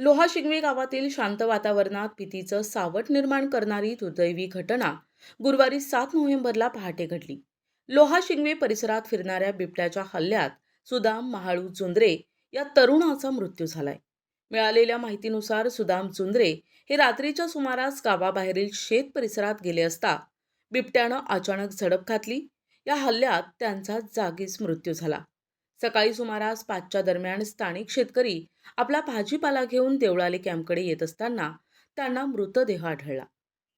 लोहा शिंगवे गावातील शांत वातावरणात भीतीचं सावट निर्माण करणारी दुर्दैवी घटना गुरुवारी सात नोव्हेंबरला पहाटे घडली. लोहा शिंगवे परिसरात फिरणाऱ्या बिबट्याच्या हल्ल्यात सुदाम महाळू जुंद्रे या तरुणाचा मृत्यू झालाय. मिळालेल्या माहितीनुसार सुदाम जुंद्रे हे रात्रीच्या सुमारास गावाबाहेरील शेत परिसरात गेले असता बिबट्यानं अचानक झडप घातली. या हल्ल्यात त्यांचा जागीच मृत्यू झाला. सकाळी सुमारास पाचच्या दरम्यान स्थानिक शेतकरी आपला भाजीपाला घेऊन देवळाली कॅम्पकडे येत असताना त्यांना मृतदेह आढळला.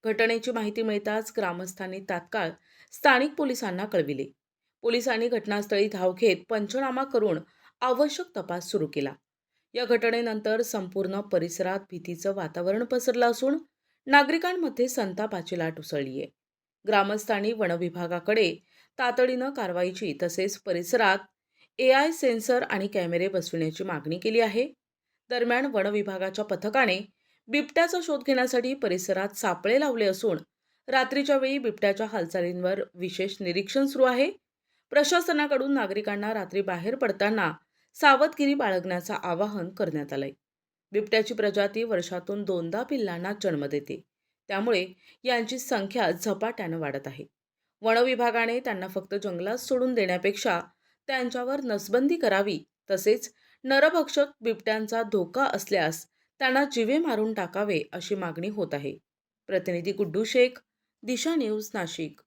घटनेची माहिती मिळताच ग्रामस्थांनी तात्काळ स्थानिक पोलिसांना कळविले. पोलिसांनी घटनास्थळी धाव घेत पंचनामा करून आवश्यक तपास सुरू केला. या घटनेनंतर संपूर्ण परिसरात भीतीचं वातावरण पसरलं असून नागरिकांमध्ये संतापाची लाट उसळली आहे. ग्रामस्थांनी वनविभागाकडे तातडीनं कारवाईची तसेच परिसरात ए आय सेन्सर आणि कॅमेरे बसविण्याची मागणी केली आहे. दरम्यान वनविभागाच्या पथकाने बिबट्याचा शोध घेण्यासाठी परिसरात सापळे लावले असून रात्रीच्या वेळी बिबट्याच्या हालचालींवर विशेष निरीक्षण सुरू आहे. प्रशासनाकडून नागरिकांना रात्री बाहेर पडताना सावधगिरी बाळगण्याचं आवाहन करण्यात आलंय. बिबट्याची प्रजाती वर्षातून दोनदा पिल्लांना जन्म देते. त्यामुळे यांची संख्या झपाट्यानं वाढत आहे. वनविभागाने त्यांना फक्त जंगलात सोडून देण्यापेक्षा त्यांच्यावर नसबंदी करावी. तसेच नरभक्षक बिबट्यांचा धोका असल्यास त्यांना जिवे मारून टाकावे अशी मागणी होत आहे. प्रतिनिधी गुड्डू शेख दिशा न्यूज नाशिक.